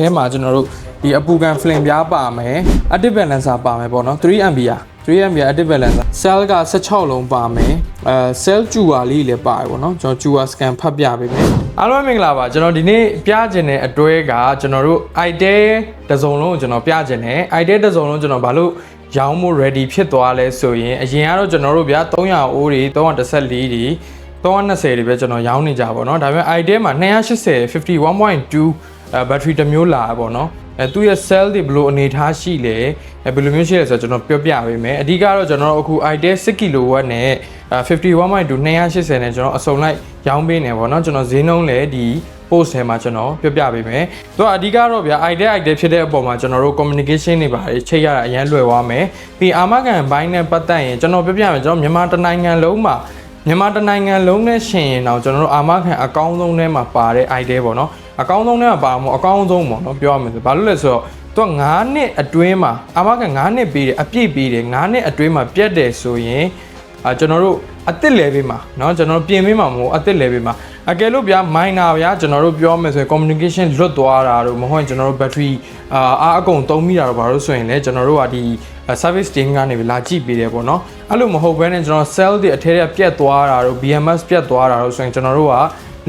ထဲမှာကျွန်တော်တို့ဒီအပူကန် flame ပြားပါမယ် active balancer ပါမယ်ပေါ့နော် 3ampere 3ampere active balancer cell က16လုံးပါမယ်အဲ cell ကျူဝါလေးလည်းပါတယ်ပေါ့နော်ကျွန်တော်ကျူဝါ scan ဖတ်ပြပေးမယ်အားလုံးမင်္ဂလာပါကျွန်တော်ဒီနေ့ပြခြင်းတဲ့အတွဲကကျွန်တော်တို့ itel တစုံလုံးကိုကျွန်တော်ပြခြင်းတယ် itel တစုံလုံးကျွန်တော်ဘာလို့ရောင်းဖို့ ready ဖြစ်သွားလဲဆိုရင်အရင်ကတော့ကျွန်တော်တို့ဗျာ300 OR တွေ314တွေ320တွေပဲကျွန်တော်ရောင်းနေကြပါတော့ဒါပေမဲ့ itel မှာ280 50 1.2 ဘက်ထရီတစ်မျိုးလာပေါ့နော်အဲသူရဲ့ cell တွေဘယ်လိုအနေထားရှိလဲအဲဘယ်လိုမျိုးရှိလဲဆိုတော့ကျွန်တော်ပြောပြပေးမယ်အဓိကတော့ကျွန်တော်အခု itel 6 kW နဲ့51.2 280နဲ့ကျွန်တော်အစုံလိုက်ရောင်းပေးနေပေါ့နော်ကျွန်တော်ဈေးနှုန်းလည်းဒီ post ထဲမှာကျွန်တော်ပြပြပေးမယ်။သူကအဓိကတော့ဗျာ idea idea ဖြစ်တဲ့အပေါ်မှာကျွန်တော်တို့ communication တွေပါတယ်ချိန်ရတာအရင်လွယ်သွားမယ်။ပြီးအာမခံဘိုင်းနဲ့ပတ်သက်ရင်ကျွန်တော်ပြပြမယ်ကျွန်တော်မြန်မာတနိုင်ငံလုံးမှာမြန်မာတနိုင်ငံလုံးနဲ့ရှင်ရင်တော့ကျွန်တော်တို့အာမခံအကောင်းဆုံးထဲမှာပါတဲ့ idea ပေါ့နော်။ အကောင်းဆုံးထဲမှာပါမို့အကောင်းဆုံးပေါ့နော်ပြောရမယ်ဆိုဘာလို့လဲဆိုတော့သူက9နှစ်အတွင်းမှာအာမခံ9နှစ်ပေးတယ်အပြည့်ပေးတယ်9နှစ်အတွင်းမှာပြတ်တယ်ဆိုရင်အာကျွန်တော်တို့အစ်စ် level မှာเนาะကျွန်တော်တို့ပြင်ပေးမှာမဟုတ်အစ်စ် level မှာအကယ်လို့ဗျာ minor ဗျာကျွန်တော်တို့ပြောမယ်ဆိုရင် communication လွတ်သွားတာတို့မဟုတ်ရင်ကျွန်တော်တို့ battery အာအားအကုန်သုံးမိတာတော့ဘာလို့ဆိုရင်လဲကျွန်တော်တို့ကဒီ service team ကနေလာကြည့်ပေးတယ်ပေါ့เนาะအဲ့လိုမဟုတ်ဘဲနဲ့ကျွန်တော် cell တွေအထဲထဲပြတ်သွားတာတို့ BMS ပြတ်သွားတာတို့ဆိုရင်ကျွန်တော်တို့က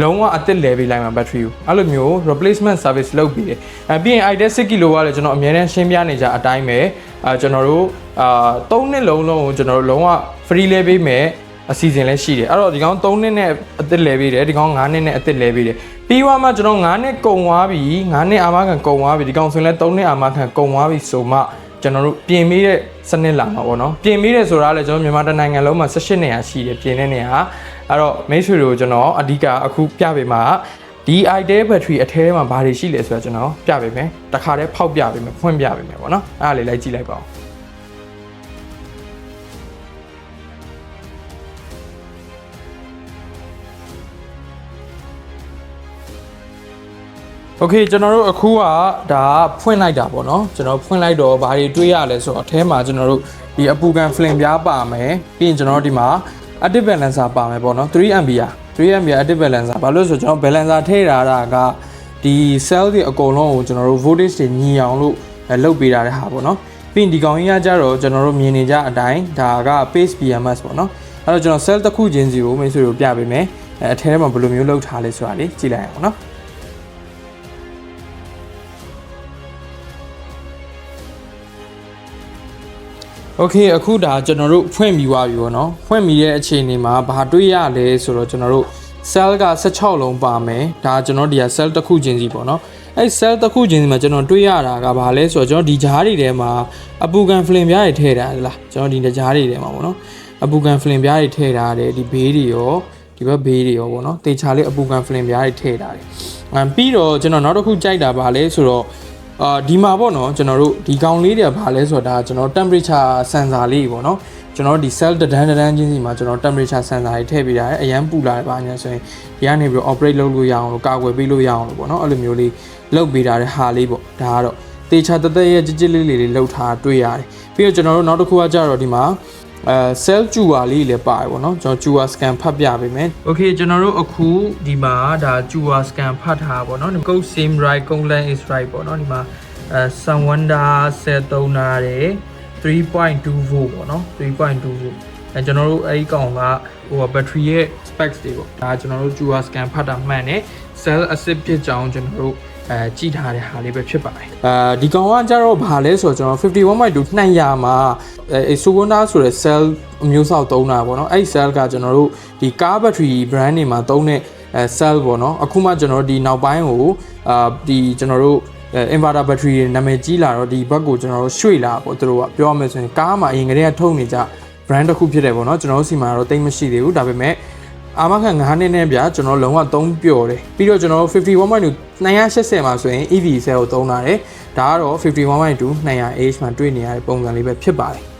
လုံးဝအသစ် level လိုက်မှာ battery ကိုအဲ့လိုမျိုး replacement service လုပ်ပြီးတယ်အဲပြီးရင် idea 6 kW ကလည်းကျွန်တော်အများနဲ့ရှင်းပြနေကြအတိုင်းပဲအဲကျွန်တော်တို့အာ3နှစ်လုံးလုံးကိုကျွန်တော်တို့လုံးဝ free လဲပေးမယ်အစီအစဉ်လည်းရှိတယ်အဲ့တော့ဒီကောင်3နှစ်နဲ့အသစ်လဲပေးတယ်ဒီကောင်9နှစ်နဲ့အသစ်လဲပေးတယ်ပြီးသွားမှကျွန်တော်9နှစ်ကုန်သွားပြီ9နှစ်အာမခံကုန်သွားပြီဒီကောင်ဆိုရင်လည်း3နှစ်အာမခံကုန်သွားပြီဆိုမှကျွန်တော်တို့ပြင်ပေးတဲ့စနစ်လာမှာပေါ့နော်ပြင်ပေးတယ်ဆိုတာလည်းကျွန်တော်မြန်မာတိုင်းနိုင်ငံလုံးမှာ18နေရာရှိတယ်ပြင်တဲ့နေရာ အဲ့တော့မိတ်ဆွေတို့ကျွန်တော်အဓိကအခုပြပေးမှာဒီ idea battery အထဲထဲမှာဘာတွေရှိလဲဆိုတော့ကျွန်တော်ပြပေးမယ်တခါတည်းဖောက်ပြပေးမယ်ဖွင့်ပြပေးမယ်ပေါ့နော်အဲ့ဒါလေးလိုက်ကြည့်လိုက်ပါဦး โอเคကျွန်တော်တို့အခုကဒါဖွင့်လိုက်တာပေါ့နော်ကျွန်တော်ဖွင့်လိုက်တော့ဘာတွေတွေးရလဲဆိုတော့အထဲမှာကျွန်တော်တို့ဒီအပူကန် flame ပြားပါမယ်ပြီးရင်ကျွန်တော်တို့ဒီမှာ active balancer ပါမယ်ပေါ့နော် 3A 3A active balancer ဘာလို့လဲဆိုတော့ကျွန်တော် balancer ထည့်ထားတာကဒီ cell တွေအကုန်လုံးကိုကျွန်တော်တို့ voltage တွေညီအောင်လို့အဲလုပ်ပေးထားတဲ့ဟာပေါ့နော်ပြီးရင်ဒီကောင်ကြီးကကြတော့ကျွန်တော်တို့မြင်နေကြအတိုင်းဒါက pace BMS ပေါ့နော်အဲ့တော့ကျွန်တော် cell တစ်ခုချင်းစီကိုမိတ်ဆွေတို့ပြပေးမယ်အဲအထဲထဲမှာဘယ်လိုမျိုးလုပ်ထားလဲဆိုတာလေးကြည့်လိုက်အောင်နော် โอเคအခုဒါကျွန်တော်တို့ဖွင့်ပြီးသွားပြီပေါ့နော်ဖွင့်ပြီးတဲ့အခြေအနေမှာဘာတွေ့ရလဲဆိုတော့ကျွန်တော်တို့ cell က16လုံးပါမယ်ဒါကျွန်တော်ဒီက cell တစ်ခုချင်းစီပေါ့နော်အဲ့ cell တစ်ခုချင်းစီမှာကျွန်တော်တွေ့ရတာကဘာလဲဆိုတော့ကျွန်တော်ဒီဂျားတွေထဲမှာအပူကန် flame ပြားတွေထည့်တာလားကျွန်တော်ဒီဂျားတွေထဲမှာပေါ့နော်အပူကန် flame ပြားတွေထည့်ထားတယ်ဒီဘေးတွေရောဒီဘက်ဘေးတွေရောပေါ့နော်တေချာလေးအပူကန် flame ပြားတွေထည့်ထားတယ်အမ်ပြီးတော့ကျွန်တော်နောက်တစ်ခုကြိုက်တာပါလဲဆိုတော့ အာဒီမှာပေါ့နော်ကျွန်တော်တို့ဒီကောင်လေးတွေကဘာလဲဆိုတော့ဒါကျွန်တော် temperature sensor လေးပေါ့နော်ကျွန်တော်ဒီ cell တဒန်းတဒန်းချင်းစီမှာကျွန်တော် temperature sensor တွေထည့်ပေးရတယ်အရန်ပူလာတယ်ပါညာဆိုရင်ဒီကနေပြီး operate လုပ်လို့ရအောင်လို့ကာကွယ်ပေးလို့ရအောင်လို့ပေါ့နော်အဲ့လိုမျိုးလေးလုပ်ပေးတာတဲ့ဟာလေးပေါ့ဒါကတော့တေချာတသက်ရဲ့ကြစ်ကြစ်လေးလေးလေးလှုပ်ထားတွေ့ရတယ်ပြီးတော့ကျွန်တော်တို့နောက်တစ်ခုကကြတော့ဒီမှာ အဲ cell ကျူဝါလေးလည်းပါတယ်ပေါ့နော်ကျွန်တော်ကျူဝါ scan ဖတ်ပြပေးမယ် Okay ကျွန်တော်တို့အခုဒီမှာဒါကျူဝါ scan ဖတ်ထားပေါ့နော်ဒီ code same right complaint is right ပေါ့နော်ဒီမှာအဲ Sunwonder 73နာတယ်3.2 volt ပေါ့နော်3.2 volt အဲကျွန်တော်တို့အဲ့ဒီကောင်ကဟို battery ရဲ့ specs တွေပေါ့ဒါကျွန်တော်တို့ Jua scan ဖတ်တာမှန်တယ် cell acid ဖြစ်ကြောင်းကျွန်တော်တို့ အဲကြည့်ထားတဲ့ဟာလေးပဲဖြစ်ပါတယ်အဲဒီကောင်ကကြတော့ဘာလဲဆိုတော့ကျွန်တော်51.2နှံ့ရမှာအဲ Sowonda ဆိုတဲ့ cell အမျိုးအစားသုံးတာပေါ့နော်အဲ့ဒီ cell ကကျွန်တော်တို့ဒီ car battery brand တွေမှာသုံးတဲ့အဲ cell ပေါ့နော်အခုမှကျွန်တော်တို့ဒီနောက်ပိုင်းကိုအာဒီကျွန်တော်တို့အဲ inverter battery တွေနာမည်ကြီးလာတော့ဒီဘက်ကိုကျွန်တော်တို့ရွှေ့လာပေါ့သူတို့ကပြောရမယ်ဆိုရင်ကားမှာအရင်ကတည်းကထုတ်နေကြ brand တစ်ခုဖြစ်တယ်ပေါ့နော်ကျွန်တော်တို့စီမှာတော့တိတ်မရှိသေးဘူးဒါပေမဲ့ အာမခံ9နှစ်နဲ့ဗျာကျွန်တော်လုံးဝသုံးပျော်တယ်ပြီးတော့ကျွန်တော်တို့51.2 280မှာဆိုရင် EV cell ကိုသုံးတာတယ်ဒါကတော့51.2 200H မှာတွေ့နေရတဲ့ပုံစံလေးပဲဖြစ်ပါတယ်